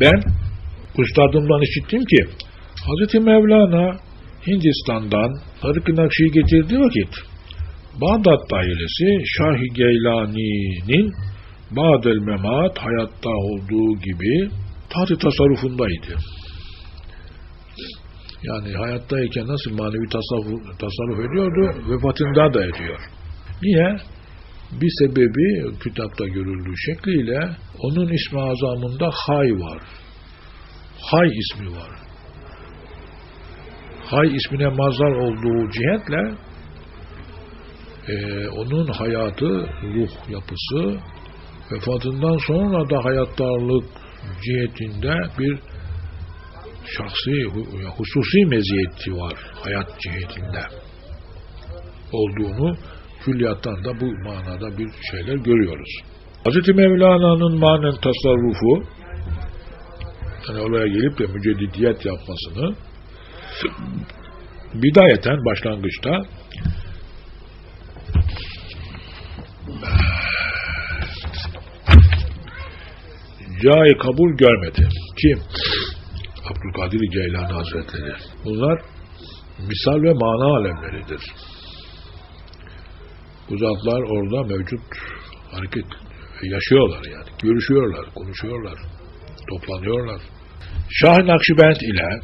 Ben ustadımdan işittim ki Hazreti Mevlana Hindistan'dan Tarık-ı Nakşi'yi getirdiği vakit Bağdat ailesi Şah-ı Geylani'nin Ba'del Memat hayatta olduğu gibi taht tasarrufundaydı. Yani hayattayken nasıl manevi tasarruf, tasarruf ediyordu, vefatında da ediyor. Niye? Bir sebebi kitapta görüldüğü şekliyle onun ismi azamında Hay var. Hay ismi var. Hay ismine mazhar olduğu cihetle e, onun hayatı, ruh yapısı vefatından sonra da hayattarlık cihetinde bir şahsi, hususi meziyeti var hayat cihetinde olduğunu külliyattan da bu manada bir şeyler görüyoruz. Hz. Mevlana'nın manen tasarrufu yani oraya gelip de müceddidiyet yapmasını bidayeten başlangıçta cai kabul görmedi. Kim? Abdülkadir Geylani Hazretleri. Bunlar misal ve mana alemleridir. Bu orada mevcut hareket yaşıyorlar yani. Görüşüyorlar, konuşuyorlar, toplanıyorlar. Şah-ı Nakşibend ile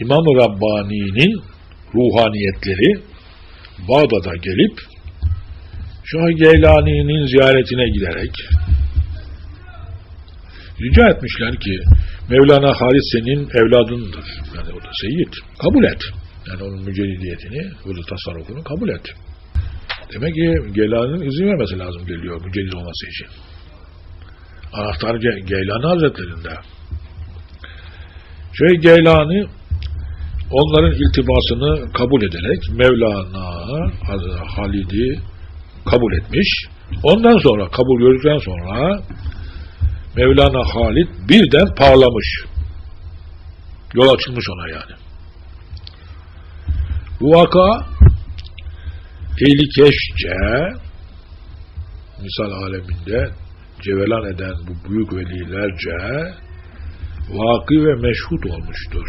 İmam-ı Rabbani'nin ruhaniyetleri Bağdat'a gelip Şah-ı Geylani'nin ziyaretine giderek rica etmişler ki Mevlana Halis senin evladındır. Yani o da seyyid. Kabul et. Yani onun müceddidiyetini, burada tasarrufunu kabul et. Demek ki Geylani'nin izin vermesi lazım geliyor müceddit olması için. Anahtar Ge- Geylani Hazretlerinde. Şey Geylani onların iltimasını kabul ederek Mevlana Halid'i kabul etmiş. Ondan sonra kabul gördükten sonra Mevlana Halid birden parlamış. Yol açılmış ona yani. Bu vaka keşçe misal aleminde cevelan eden bu büyük velilerce vaki ve meşhut olmuştur.